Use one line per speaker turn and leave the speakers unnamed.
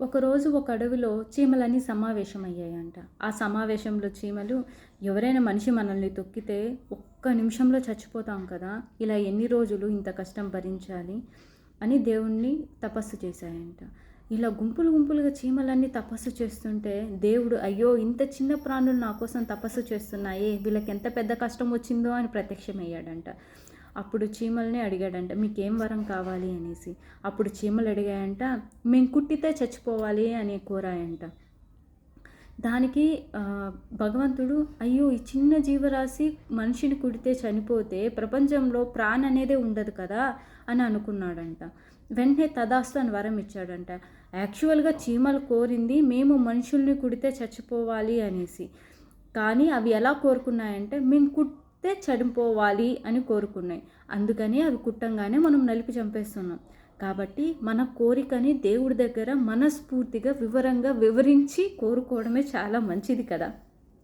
ఒకరోజు ఒక అడవిలో చీమలన్నీ సమావేశమయ్యాయంట. ఆ సమావేశంలో చీమలు ఎవరైనా మనిషి మనల్ని తొక్కితే ఒక్క నిమిషంలో చచ్చిపోతాం కదా ఇలా ఎన్ని రోజులు ఇంత కష్టం భరించాలి అని దేవుణ్ణి తపస్సు చేశాయంట. ఇలా గుంపులు గుంపులుగా చీమలన్నీ తపస్సు చేస్తుంటే దేవుడు అయ్యో ఇంత చిన్న ప్రాణులు నా కోసం తపస్సు చేస్తున్నాయే వీళ్ళకి ఎంత పెద్ద కష్టం వచ్చిందో అని ప్రత్యక్షమయ్యాడంట. అప్పుడు చీమల్ని అడిగాడంట మీకేం వరం కావాలి? అనేసి. అప్పుడు చీమలు అడిగాయంట మేము కుట్టితే చచ్చిపోవాలి అని కోరాయంట. దానికి భగవంతుడు అయ్యో ఈ చిన్న జీవరాశి మనిషిని కుడితే చనిపోతే ప్రపంచంలో ప్రాణ్ అనేదే ఉండదు కదా అని అనుకున్నాడంట. వెంటనే తదాస్తు అని వరం ఇచ్చాడంట. యాక్చువల్గా చీమలు కోరింది మేము మనుషుల్ని కుడితే చచ్చిపోవాలి అనేసి. కానీ అవి ఎలా కోరుకున్నాయంటే మేము కుట్ చనిపోవాలి అని కోరుకున్నాయి. అందుకని అవి కుట్టంగానే మనం నలిపి చంపేస్తున్నాం. కాబట్టి మన కోరికని దేవుడి దగ్గర మనస్ఫూర్తిగా వివరంగా వివరించి కోరుకోవడమే చాలా మంచిది కదా.